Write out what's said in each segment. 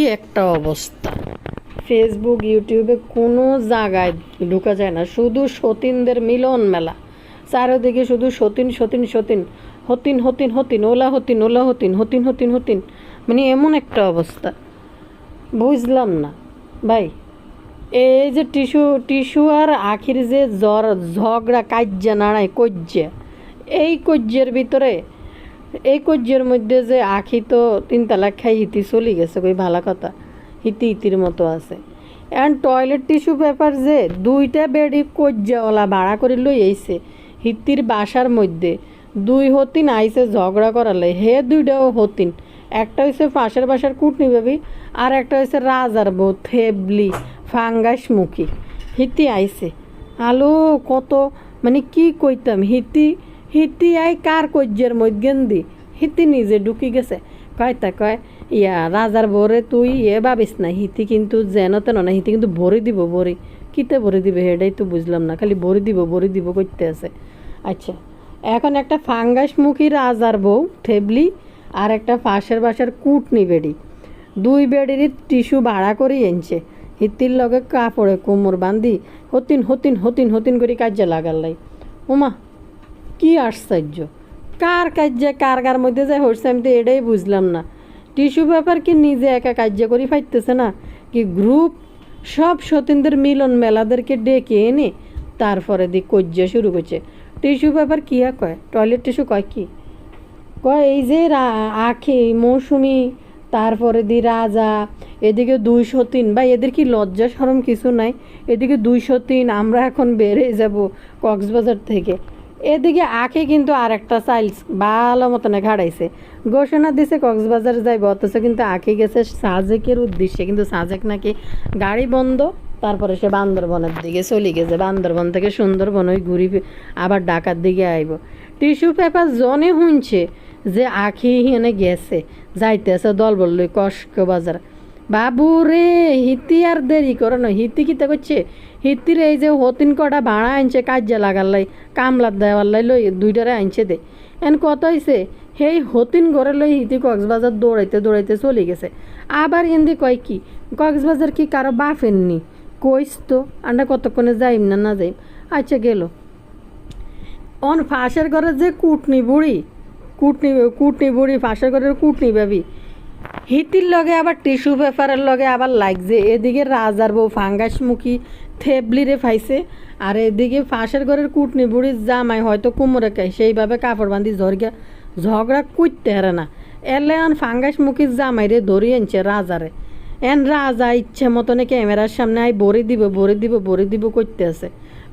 কি একটা অবস্থা। ফেসবুক ইউটিউবে কোনো জায়গায় ঢুকা যায় না। শুধু সতীনদের মিলন মেলা। চারিদিকে শুধু সতীন সতীন সতীন। হতিন হতিন হতিন, ওলা হতিন ওলা, হতিন হতিন হতিন হতিন। মানে এমন একটা অবস্থা। বুঝলাম না। ভাই, এই যে টিস্যু টিস্যু আর আখির যে জ্বর, ঝগড়া, কাজ্যা নাড়ায় কজ্জা এই কজ্জের ভিতরে এই কজ্জের মধ্যে যে আখি তো তিন তালাক খাই হিতি চলি গেছে, কই ভালো কথা। হিতি হিতির মতো আছে। এখন টয়লেট টিস্যু পেপার যে দুইটা বেডি কজ্জাওয়ালা ভাড়া করে লই আইছে, হিতির বাসার মধ্যে, দুই হতিন আইসে ঝগড়া করালে, হে দুইটাও হতিন। একটা হয়েছে পাশের বাসার কুটনি ভাবি, আর একটা হয়েছে রাজার বউ, থেবলি, ফাঙ্গাস মুখী। হিতি আইসে আলো কত মানে কি কইতাম, হিতি হিতি আই কার কজ্জের মধ্যেন্দি? হিতি নিজে ঢুকি গেছে। কয় তা কয়, ইয়া রাজার বরে তুই ইয়ে ভাবিস না, হিতি কিন্তু যেন তেন না, হিতি কিন্তু ভরি দিব ভরি কিতে ভরি দিবে হেডাই তো বুঝলাম না, খালি ভরি দিব ভরি দিব করতে আছে। আচ্ছা এখন একটা ফাঙ্গাস মুখী রাজার বউ থেবলি আর একটা পাশের বাসার কুটনি বেডি। দুই বেডেরই টিস্যু ভাড়া করে এনছে। হিতির লগে কাপড়ে কোমর বান্ধি হতিন হতিন হতিন হতিন করে কাজে লাগালাই ওমা কি আশ্চর্য? কার কার্যে কার কার মধ্যে যে হচ্ছে আমি তো এটাই বুঝলাম না। টিস্যু পেপার কি নিজে একা কার্য করি ফাইতেছে না? কি গ্রুপ? সব সতীনদের মিলন মেলাদেরকে ডেকে এনে তারপরে দি কজ্জা শুরু করছে। টিস্যু পেপার কি আর কয়? টয়লেট টিস্যু কয় কি? কয় এই যে আখি, মৌসুমি, তারপরে দি রাজা, এদিকে দুইশো তিন বা এদের কি লজ্জা সরম কিছু নাই? এদিকে দুইশো তিন আমরা এখন বেড়ে যাব কক্সবাজার থেকে। এদিকে আখে কিন্তু আর একটা চাইল্স ভালো মতনে ঘাড়াইছে ঘোষণা দিছে কক্সবাজার যাইব, অথচ কিন্তু আখে গেছে সাজেকের উদ্দেশ্যে। কিন্তু সাজেক নাকি গাড়ি বন্ধ, তারপরে সে বান্দরবনের দিকে চলে গেছে। বান্দরবন থেকে সুন্দরবন, ওই ঘুরি আবার ঢাকার দিকে আইব। টিস্যু পেপার জনে শুনছে যে আখি হেনে গেছে, যাইতেছে দল বললই কষ্ট বাজার বাবু রে, হিতি আর দেরি করে না। হিতি কিতা করছে? হিতির এই যে হতিন কটা ভাড়া আনছে কাজে লাগালাই কামলার দেওয়ালাই লই দুইটারে আনছে দে। এন কত হয়েছে সেই হতিন ঘরে লই হিতি কক্সবাজার দৌড়াইতে দৌড়াইতে চলে গেছে। আবার হিন্দি কয় কি, কক্সবাজার কি কারও বাফেননি কইস তো, আমরা কতক্ষণে যাইম না না যাইম? আচ্ছা গেল। অন ফাঁসের ঘরে যে কুটনি বুড়ি, কুটনি কুটনি বুড়ি, ফাঁসের ঘরের কুটনি ভাবি হিতির লগে আবার টিস্যু পেপারের লগে আবার লাগছে। এদিকে রাজার বউ ফাঙ্গাস মুখী থেবলিরে ফাইছে। আর এদিকে ফাঁসের ঘরের কুটনি বুড়ির জামাই হয়তো কুমোরে খাই সেইভাবে কাপড় বান্ধি ঝরগা ঝগড়া করতে হারে না। এলে আন ফাঙ্গাস মুখীর জামাইরে ধরি আনছে রাজারে। এন রাজা ইচ্ছে মতনে ক্যামেরার সামনে আই বড়ি দিব বড়ি দিব বড়ি দিব করতে আছে।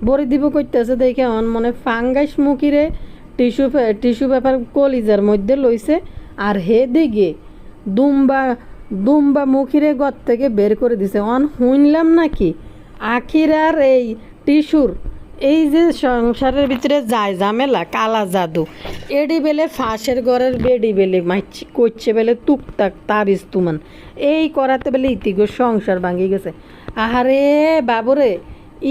বড়ি দিব করতে আছে দেখে অন মনে ফাঙ্গাস মুখিরে টিস্যু টিস্যু পেপার কলিজার মধ্যে লইছে। আর হে দিকে দুম্বা দুম্বা মুখিরে গত থেকে বের করে দিছে। অন শুনলাম নাকি? আখির আর এই টিস্যুর, এই যে সংসারের ভিতরে যায় ঝামেলা, কালা জাদু, এডি বেলে ফাঁসের ঘরের বেডি বেলে মাইছি করছে বেলে টুকটাক তাবিজ তুমান এই করাতে বেলে ইতিগো সংসার ভাঙি গেছে। আহারে বাবুরে,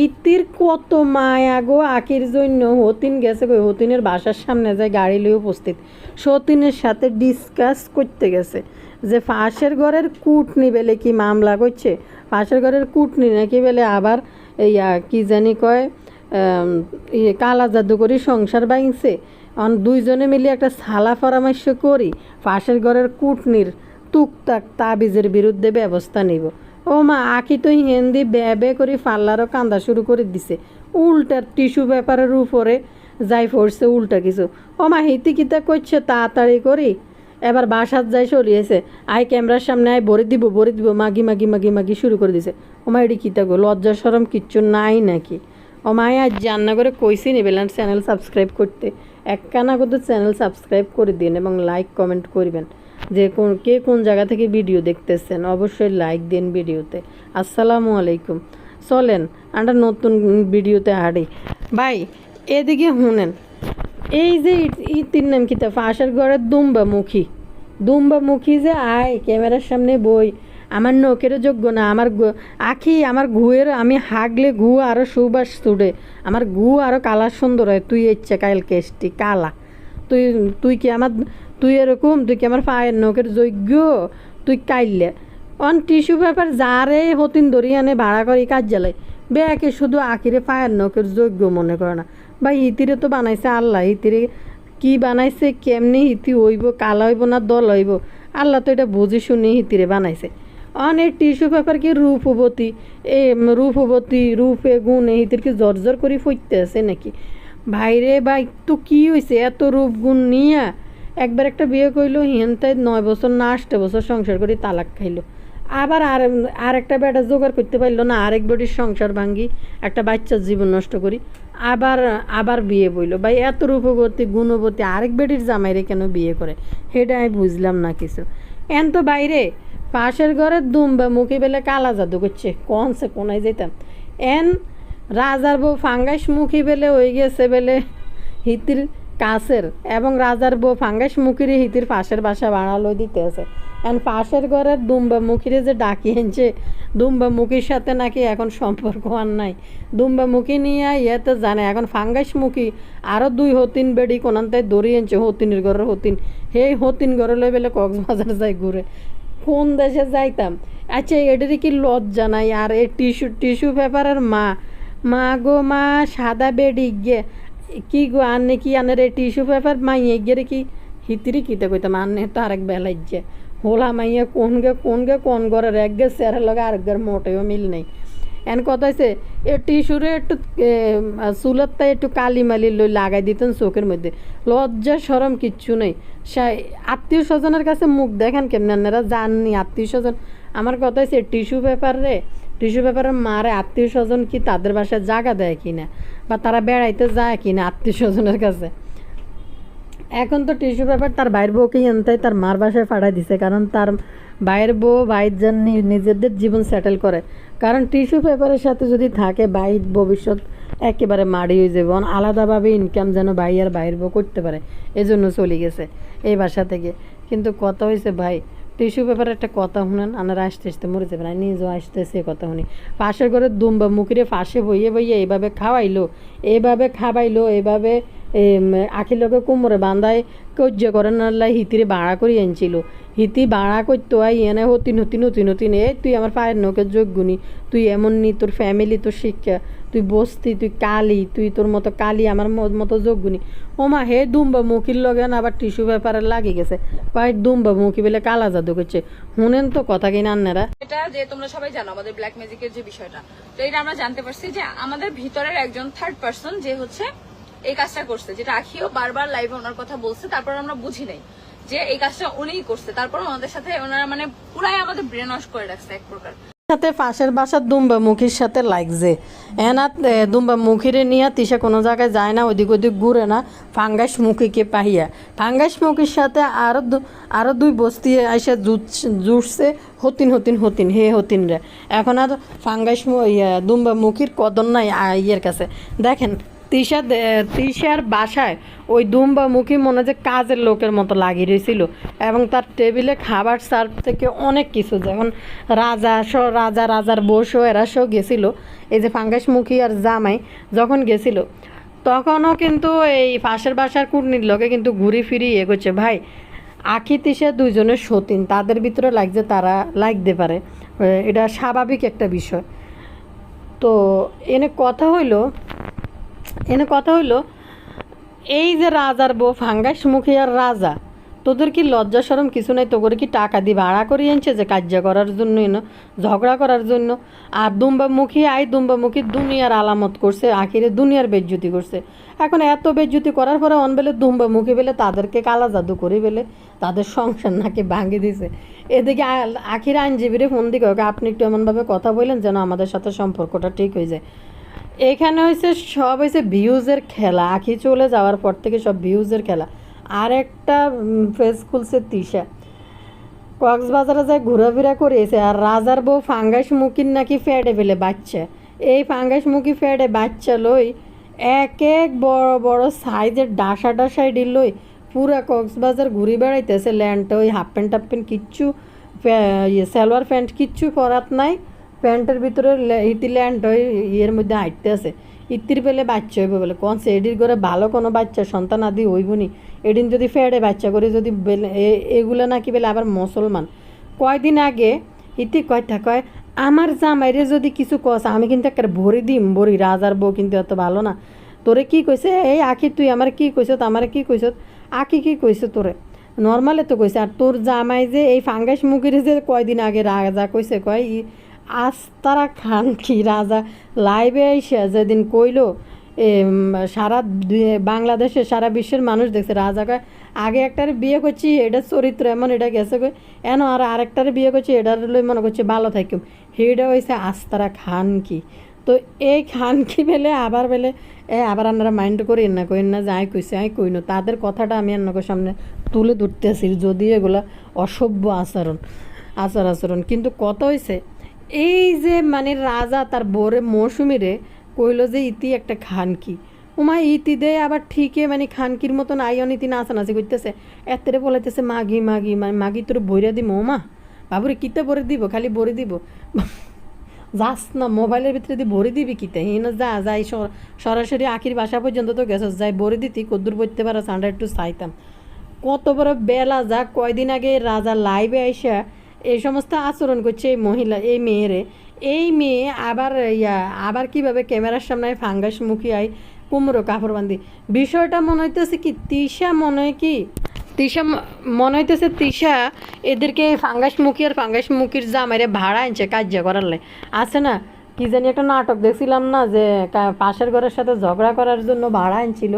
ইতির কত মায়া গো আখির জন্য হতিন গেছে গো, হতিনের বাসার সামনে যায় গাড়ি লই উপস্থিত। সতীনের সাথে ডিসকাস করতে গেছে যে ফাঁসের ঘরের কুটনি বেলে কি মামলা করছে? ফাঁসের ঘরের কুটনি নাকি বলে আবার ইয়া কি জানি কয় ইয়ে কালা জাদু করি সংসার ভাঙছে। অন দুইজনে মিলে একটা সালা পরামর্শ করি, পাশের ঘরের কুটনির টুকটাক তাবিজের বিরুদ্ধে ব্যবস্থা নিব। ও মা, আঁকি তো হিন্দি বে বে করে ফাল্লারও কান্দা শুরু করে দিছে। উল্টার টিস্যু পেপারের উপরে যাই পড়ছে উল্টা কিছু। ও মা হিতি কিতা করছে তাড়াতাড়ি করি। এবার বাসার যাই সরিয়েছে আই ক্যামেরার সামনে আই ভরে দিব ভরে দিব, মাগি মাগি মাগি মাগি শুরু করে দিছে। ও মা এটি কিতা গো, লজ্জা সরম কিচ্ছু নাই নাকি? ও মায় আজ জান্না করে কইসি নিবেলেন চ্যানেল সাবস্ক্রাইব করতে। একখানা কিন্তু চ্যানেল সাবস্ক্রাইব করে দিন এবং লাইক, কমেন্ট করবেন। যে কোন, কে কোন জায়গা থেকে ভিডিও দেখতেছেন, অবশ্যই লাইক দিন ভিডিওতে। আসসালামু আলাইকুম। চলেন, আমরা নতুন ভিডিওতে হাঁড়ি ভাই, এদিকে শুনেন। এই যে ইতির নাম কিতা ফাঁসের ঘরের দুম্বা মুখী। দুম্বা মুখী যে, আয়, ক্যামেরার সামনে বই। আমার নখের যোগ্য না, আমার আখি, আমার ঘুয়ের আমি হাগলে ঘু আরও সুবাস ছুটে আমার ঘু আরও কালার সুন্দর হয়, তুই ইচ্ছে কাইল কেষ্টি, কালা। তুই তুই কি আমার, তুই এরকম, তুই কি আমার পায়ের নখের যোগ্য? তুই কাইলে। অন টিস্যু পেপার যারে হতিন ধরি আনে ভাড়া করি জ্বালাই বেয়াকে শুধু আখিরে ফায়ার নকের যোগ্য মনে করে না। বা ইতিরে তো বানাইছে আল্লাহ, ইতিরে কি বানাইছে, কেমনি হিতি হইব, কালা হইব না, দল হইব? আল্লাহ তো এটা বুঝি শুনি হিতিরে বানাইছে। অনেক টিস্যু পেপার কি রূপবতী এ রূপবতী রূপে গুণে হিতির কি জর্জর করে ফুটতে আছে নাকি? ভাইরে ভাই, তো কি হয়েছে এত রূপ গুণ নিয়া? একবার একটা বিয়ে করল হিনতাই নয় বছর না আটটা বছর সংসার করে তালাক খাইলো। আবার আর আর একটা বেটা জোগাড় করতে পারল না, আরেক বেটির সংসার ভাঙ্গি, একটা বাচ্চার জীবন নষ্ট করি। আবার আবার বিয়ে বইলো। ভাই, এত রূপবতী, গুণবতী, আরেক বেটির জামাইরে কেন বিয়ে করে? সেটা আমি বুঝলাম না কিছু। এন তো বাইরে, পাশের ঘরের দুম্বা মুখে বেলে কালা জাদু করছে, কোন সে কোনায় যেতাম এন রাজার বউ ফাঙ্গাস মুখী বেলে হয়ে গেছে বেলে হিতির কাছের, এবং রাজার বউ ফাঙ্গাস মুখিরে হিতির পাশের বাসা বাড়ালো দিতে আছে। এখন পাশের ঘরের দুম্বা মুখিরে যে ডাকি এনছে দুম্বা সাথে নাকি এখন সম্পর্ক আর নাই। দুম্বা মুখি নিয়ে ইয়ে তো জানে, এখন ফাঙ্গাস মুখি আরও দুই হতিন বেডি কোনান্তায় দড়ি এনছে হতিনের ঘরের হতিন। সেই হতিন ঘরে লই বেলে কক্সবাজার যাই ঘুরে। কোন দেশে যাইতাম? আচ্ছা এটার কি লজ্জা নাই? আর এই টিস্যু টিস্যু পেপারের মা মা গো মা, সাদা বেডি গে, কি গো আনে কি আনে রে টিস্যু পেপার মাইয়ে গিয়ে কি? হিতিরি কিতে কইতাম, আনে তো আরেক বেলাই যে হোলা মাইয়া কোন গে কোন ঘরের এক গে স্যারের লগে আরেক ঘর মোটেও মিল নেই এন কথা হয়েছে এ টিস্যুরে একটু চুলের তাই একটু কালি মালি লই লাগাই দিতেন চোখের মধ্যে লজ্জা সরম কিচ্ছু নেই আত্মীয় স্বজনের কাছে মুখ দেখেন কেমন আপনারা জাননি আত্মীয় স্বজন আমার হয়েছে টিস্যু পেপার রে টিস্যু পেপারের মারে আত্মীয় স্বজন কি তাদের বাসায় জায়গা দেয় কিনা বা তারা বেড়াইতে যায় কিনা আত্মীয় স্বজনের কাছে এখন তো টিস্যু পেপার তার বাইর বউকেই আনতে তার মার বাসায় পাঠাই দিছে, কারণ তার বাইরের বউ বাইর যেন নিজেদের জীবন সেটেল করে। কারণ টিস্যু পেপারের সাথে যদি থাকে, বাইর ভবিষ্যৎ একেবারে মাড়ি হয়ে যাবে আলাদাভাবে ইনকাম যেন ভাই আর বাইরের বউ করতে পারে, এজন্য চলে গেছে এই বাসা থেকে। কিন্তু কথা হয়েছে ভাই, টিস্যু পেপার একটা কথা শুনেন, আনারা আসতে আসতে মরে যাবে, না, নিজেও আসতেছে কথা শুনি। পাশের ঘরে দুম্বা মুখিরে ফাঁসে বইয়ে বইয়ে এইভাবে খাওয়াইলো এভাবে খাওয়াইলো এইভাবে আখির লোকে কুমোরে বান্ধায় কজ্য করে নাল্লাই হিতিরে বাড়া করে আনছিল। হিতি বাড়া করতো আই এনে হতিন হতিন হতিন হতিন এ তুই আমার পায়ের নখের যোগ্যনি তুই এমন নি তোর ফ্যামিলি তোর শিক্ষা, তুই বসতি, তুই কালি, তুই তোর মতো কালি আমার মতো যোগ্যনি ওমা, হে দুম্বা মুখির লগে না আবার টিস্যু পেপারে লাগি গেছে। কয়েক দুম্বা মুখি বেলে কালা জাদু করছে শুনেন তো কথা কিনা আন্নারা এটা যে তোমরা সবাই জানো, আমাদের ব্ল্যাক ম্যাজিকের যে বিষয়টা। তো এটা আমরা জানতে পারছি যে আমাদের ভিতরের একজন থার্ড পার্সন যে হচ্ছে এই কাজটা করছে যেটা আখিও বারবার লাইভে ওনার কথা বলছে তারপর আমরা বুঝি নাই যে এই কাজটা উনিই করছে। তারপর ওনাদের সাথে ওনারা মানে পুরাই আমাদের ব্রেন ওয়াশ করে রাখছে এক প্রকার। সাথে পাশের বাসার দুম্বা মুখির সাথে লাগছে। এনাত এ, দুম্বা মুখিরে নিয়ে তিসা কোনো জায়গায় যায় না ওদিক ওদিক ঘুরে না ফাঙ্গাস মুখিকে পাহিয়া। ফাঙ্গাস মুখির সাথে আরও আরও দুই বস্তি এসে জুটছে হতিন হতিন হতিন হে হতিন রে এখন আর ফাঙ্গাস দুম্বা মুখির কদর নাই ইয়ের কাছে। দেখেন তিশা দে- তিশার বাসায় ওই দুম্বা মুখী মনে যে কাজের লোকের মতো লাগিয়ে রয়েছিল এবং তার টেবিলে খাবার সার্ভ থেকে অনেক কিছু যেমন রাজা সহ রাজা, রাজার বসো এরা সহ গেছিল। এই যে ফাঙ্গাস মুখী আর জামাই যখন গেছিল, তখনও কিন্তু এই পাশের বাসার কুটনির লোকে কিন্তু ঘুরি ফিরি ইয়ে করছে, ভাই, আখি তিসা দুইজনের সতীন, তাদের ভিতরে লাগছে তারা লাগতে পারে। এটা স্বাভাবিক একটা বিষয়। তো এনে কথা হইল এনে কথা হইল, এই যে রাজার বউ ফাঙ্গাস মুখী আর রাজা, তোদের কি লজ্জা সরম কিছু নাই? তোদের কি টাকা দিয়ে ভাড়া করে আনছে যে কার্য করার জন্য এনো ঝগড়া করার জন্য? আর দুম্বা মুখী আই, দুম্বা মুখী দুনিয়ার আলামত করছে, আখিরে দুনিয়ার বেজ্জুতি করছে। এখন এত বেজ্জুতি করার পরে অনবেলে দুম্বা মুখী বেলে তাদেরকে কালা জাদু করে বেলে, তাদের সংসার নাকি ভাঙে দিছে। এদিকে আখির আইনজীবীরে ফোন দিকে আপনি একটু এমনভাবে কথা বললেন যেন আমাদের সাথে সম্পর্কটা ঠিক হয়ে যায়। এখানে হয়েছে সব হয়েছে ভিউজের খেলা। আখি চলে যাওয়ার পর থেকে সব ভিউজের খেলা। আর একটা ফেস খুলছে তিশা। কক্সবাজারে যায় ঘোরাফেরা করেছে আর রাজার বউ ফাঙ্গাস মুখির নাকি ফেটে ফেলে বাচ্চা। এই ফাঙ্গাস মুখি ফেটে বাচ্চা লই, এক এক বড় বড় সাইজের ডাসা ডাসাই লই পুরা কক্সবাজার ঘুরে বেড়াইতেছে। ল্যান্ডটা ওই হাফ প্যান্ট হাফ প্যান্ট কিচ্ছু ইয়ে সালোয়ার প্যান্ট কিচ্ছু পরাত নাই। প্যান্টের ভিতরে ইতি ল্যান্ড ওই ইয়ের মধ্যে হাঁটতে আছে। ইতির পেলে বাচ্চা হইব বলে। কোন সে এডির করে ভালো কোনো বাচ্চা সন্তান আদি হইব নি এদিন যদি ফেডে বাচ্চা করে যদি এগুলো নাকি বেলে আবার মুসলমান। কয়দিন আগে ইতি কয়টা কয়, আমার জামাইরে যদি কিছু কস, আমি কিন্তু একটা ভরি দিম, ভরি। রাজার বউ কিন্তু এত ভালো না। তোরে কি কইছে? এই আখি, তুই আমার কি কইছ আমার কি কইছ আখি কি কইছে তোরে? নর্মালে তো কইছে, আর তোর জামাই যে এই ফাঙ্গাস মুখের যে কয়দিন আগে রাজা কইছে? কয় আস্তারা খান কি রাজা লাইভে আইসা যেদিন কইলো এ, সারা বাংলাদেশে সারা বিশ্বের মানুষ দেখছে। রাজা কয় আগে একটার বিয়ে করছি এটা চরিত্র এমন এটা গেছে কই এন আর আরেকটার বিয়ে করছি এটার লই মনে করছি ভালো থাকিম হেটা হয়েছে আস্তারা খান কি। তো এই খান কি বেলে আবার বেলে এ আবার আপনারা মাইন্ড করেন না কইন না যে আই কইছে আই কইনো তাদের কথাটা আমি আপনাকে সামনে তুলে ধরতেছি যদি এগুলা অসভ্য আচরণ আচার আচরণ। কিন্তু কত হয়েছে এই যে মানে রাজা তার বোরে মৌসুমিরে কইলো যে ইতি একটা খানকি। উমা, ইতি দে, আবার ঠিকই মানে খানকির মতন আইন ইতি নাচানাচি করতেছে। এত্রে বলাইতেছে, মাগি মাগি মানে মাগি তোর বইরা দিব মা বাবুরে কিতে বরে দিব? খালি বরে দিব? যাস না, মোবাইলের ভিতরে দিয়ে ভরে দিবি কিতে? হিন যা, যাই সরাসরি আখির বাসা পর্যন্ত তো গেছস, যাই ভরে দিতি, কদ্দুর বইতে পারো সান্ডা একটু চাইতাম। কত বড় বেলা, যা কয়দিন আগে রাজা লাইভে আইসা এই সমস্ত আচরণ করছে এই মহিলা, এই মেয়েরে। এই মেয়ে আবার, ইয়া, আবার কীভাবে ক্যামেরার সামনে ফাঙ্গাস মুখী আই কুমড়ো, কাপড় বান্ধি বিষয়টা মনে হইতেছে কি, তিশা মনে হয় কি, তিশা মনে হইতেছে তিশা এদেরকে ফাঙ্গাস মুখী আর ফাঙ্গাস মুখীর জামাইরে ভাড়া আনছে কার্য করার লাই আছে না? কি জানি একটা নাটক দেখছিলাম না যে পাশের ঘরের সাথে ঝগড়া করার জন্য ভাড়া আনছিল।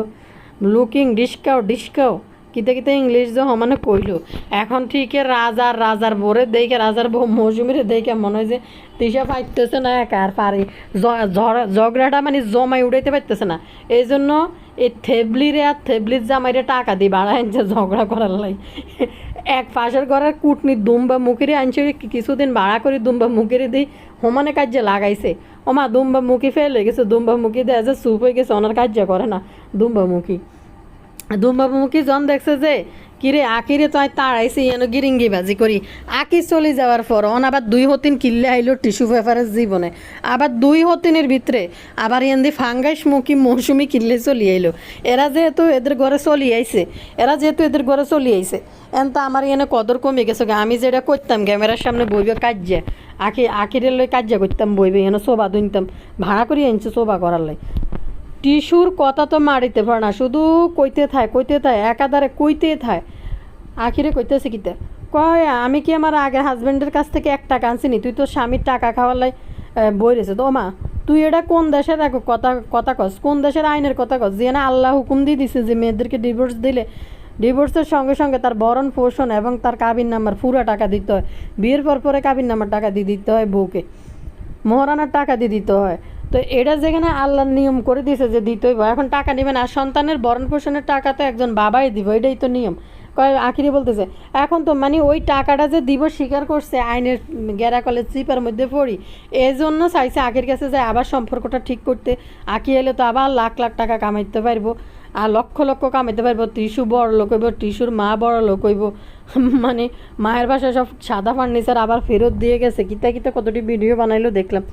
লুকিং ডিসকাও ডিসকাও কিতে কিতে ইংলিশ যে সমানে কইলো। এখন ঠিকই রাজার রাজার বোরে দেখে, রাজার বউ মৌসুমিরে দেখে মনে হয় যে তিসা পাইতেছে না একা আর পারে। ঝগড়াটা মানে জমাই উড়াইতে পারতেছে না। এই জন্য এই থেবলিরে আর থেবলির জামাইরে টাকা দিয়ে বাড়া আনছে ঝগড়া করার লাই। এক পাশের ঘরের কুটনি দুম্বা মুখেরে আনছে কিছুদিন ভাড়া করে দুম্বা মুখেরে দিই সমানে কাজে লাগাইছে। ওমা, দুম্বা মুখি ফেলে গেছে, দুম্বা মুখি দেয় যে চুপ হয়ে গেছে ওনার কার্য করে না দুম্বা মুখি। দুম্বাবুমুখী জন দেখছে যে, কিরে আকিরে তো আই তাড়াইছে, এনে গিরিঙ্গি বাজি করি। আকি চলে যাওয়ার পর, অন আবার দুই হতিন কিল্লে আইলো টিস্যু পেপারের জীবনে। আবার দুই হতিনের ভিতরে, আবার এন্দি ফাঙ্গাইস মুখী মৌসুমি কিল্লে চলি আইলো। এরা যেহেতু এদের ঘরে চলি আইছে, এরা যেহেতু এদের ঘরে চলি আইছে এন তো আমার এনে কদর কমে গেছে। আমি যেটা করতাম, ক্যামেরার সামনে বইবে কাজ্যা, আখি, আখিরে লই কাজ্যা করতাম বইবে, এনে শোভা দুনতাম ভাড়া করে আনছে শোভা করার লাই। টিস্যুর কথা তো মারিতে পারে না, শুধু কইতে থায় কইতে থায়, একাধারে কইতে থায়। আখিরে কইতেছে কিতে? কয়, আমি কি আমার আগের হাজব্যান্ডের কাছ থেকে এক টাকা আনছিনি তুই তো স্বামীর টাকা খাওয়ার লাই বই রেছে তো মা, তুই এটা কোন দেশের কথা কথা কস, কোন দেশের আইনের কথা কস? যে না আল্লাহ হুকুম দিয়ে দিছে যে মেয়েদেরকে ডিভোর্স দিলে ডিভোর্সের সঙ্গে সঙ্গে তার বরণ পোষণ এবং তার কাবিন নাম্বার পুরো টাকা দিতে হয়। বিয়ের পর পরে কাবিন নাম্বার টাকা দিয়ে দিতে হয় বউকে। মহারানার টাকা দিয়ে দিতে হয়। তো এটা যেখানে আল্লাহর নিয়ম করে দিয়েছে যে দিতেই এখন টাকা নেবেন আর সন্তানের ভরণ পোষণের টাকা তো একজন বাবাই দিব, এটাই তো নিয়ম। কয় আখিরি বলতেছে, এখন তো মানে ওই টাকাটা যে দিব স্বীকার করছে, আইনের গেরা কলেজ চিপার মধ্যে পড়ি এই জন্য চাইছে আখির কাছে যে আবার সম্পর্কটা ঠিক করতে। আঁকি এলে তো আবার লাখ লাখ টাকা কামাইতে পারব, আর লক্ষ লক্ষ কামাইতে পারব টিস্যু বড় লোক হইব টিস্যুর মা বড় লোক হইব। মানে মায়ের বাসায় সব সাদা ফার্নিচার আবার ফেরত দিয়ে গেছে। কিতা কিতা কতটি ভিডিও বানাইলো দেখলাম।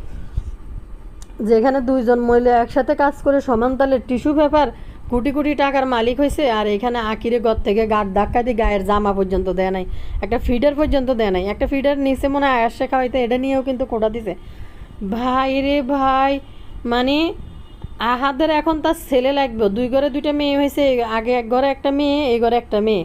যেখানে দুইজন মহিলা একসাথে কাজ করে সমান তালে টিস্যু পেপার, কোটি কোটি টাকার মালিক হয়েছে আর এখানে আকিরে ঘর থেকে গাড় ধাক্কা দিয়ে গায়ের জামা পর্যন্ত দেয় নাই। একটা ফিডার পর্যন্ত দেয় নাই। একটা ফিডার নিচে মনে হয় আয়াসে খাওয়াইতে, এটা নিয়েও কিন্তু কোটা দিছে। ভাই রে ভাই মানে আহাদের এখন তার ছেলে লাগবে। দুই ঘরে দুইটা মেয়ে হয়েছে আগে এক ঘরে একটা মেয়ে, এই ঘরে একটা মেয়ে।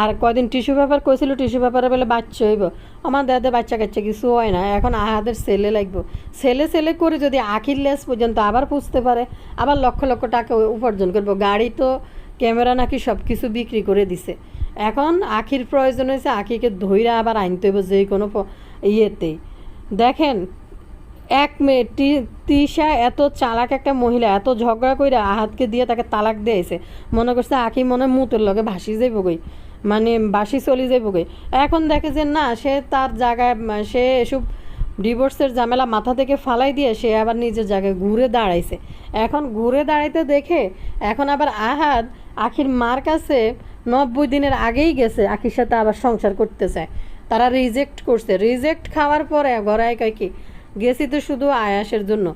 আর কয়দিন টিস্যু পেপার কইছিল, টিস্যু পেপারে বলে বাচ্চা হইব। আমার দাদা বাচ্চা কাচ্চা কিছু হয় না, এখন আহাদের ছেলে লাগবে। ছেলে ছেলে করে যদি আখির লেস পর্যন্ত আবার পুষতে পারে, আবার লক্ষ লক্ষ টাকা উপার্জন করব। গাড়ি তো, ক্যামেরা নাকি সব কিছু বিক্রি করে দিছে। এখন আখির প্রয়োজন হয়েছে, আখিকে ধইরা আবার আনতে হইব যে কোনো ইয়েতেই। দেখেন, এক মেয়ে তিশা এত চালাক একটা মহিলা, এত ঝগড়া কইরা আহাতকে দিয়ে তাকে তালাক দিয়েছে। মনে করছে আখি মনে মুতের লগে ভাসি যাইব গই মানে বাসি চলে গই এখন দেখে যে না, সে তার জায়গায় সে এসব ডিভোর্সের ঝামেলা মাথা থেকে ফালাই দিয়ে সে আবার নিজের জায়গায় ঘুরে দাঁড়াইছে। এখন ঘুরে দাঁড়াইতে দেখে এখন আবার আহাদ আখির মার কাছে নব্বই দিনের আগেই গেছে, আখির সাথে আবার সংসার করতে চায়। তারা রিজেক্ট করছে। রিজেক্ট খাওয়ার পরে গড়ায় কয় কি, গেছি তো শুধু আয়াসের জন্য।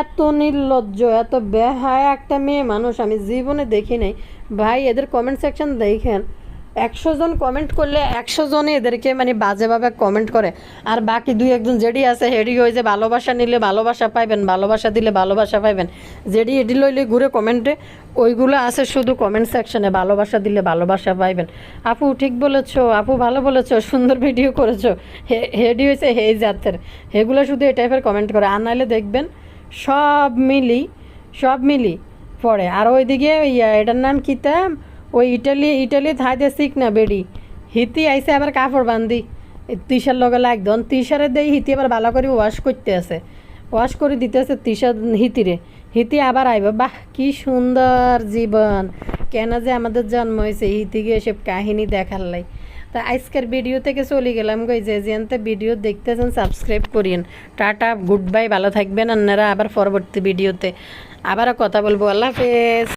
এত নির্লজ্জ, এত বেহায় একটা মেয়ে মানুষ আমি জীবনে দেখি নাই। ভাই, এদের কমেন্ট সেকশন দেখেন। একশো জন কমেন্ট করলে একশো জনে এদেরকে মানে বাজেভাবে কমেন্ট করে। আর বাকি দুই একজন যেডি আছে, হেডি হয়ে যে ভালোবাসা নিলে ভালোবাসা পাইবেন, ভালোবাসা দিলে ভালোবাসা পাইবেন। যেডি এডি লইলে ঘুরে কমেন্টে ওইগুলো আছে শুধু কমেন্ট সেকশনে ভালোবাসা দিলে ভালোবাসা পাইবেন। আপু, ঠিক বলেছ, আপু ভালো বলেছ, সুন্দর ভিডিও করেছ। হে- হেডি হয়েছে হে জাতের। এগুলো শুধু এই টাইপের কমেন্ট করে। আর নাহলে দেখবেন সব মিলি সব মিলি পড়ে। আর ওইদিকে এটার নাম কিতা ওই ইটালি ইটালি থাইতে শিখ না বেডি। হিতি আইসে আবার কাপড় বান্ধি তিসার লগে লাগদন তিসারে দেই হিতি আবার ভালো করে ওয়াশ করতে আছে। ওয়াশ করে দিতেছে তিসা হিতিরে। হিতি আবার আইব, বাহ, কি সুন্দর জীবন। কেন যে আমাদের জন্ম হয়েছে হিতিকে এসব কাহিনী দেখার লাই। তা আজকের ভিডিও থেকে চলে গেলাম গই যে যেনতে ভিডিও দেখতেছেন সাবস্ক্রাইব করিয়েন। টাটা গুড বাই ভালো থাকবেন। আপনারা আবার পরবর্তী ভিডিওতে আবারও কথা বলব। আল্লাহ হাফেজ।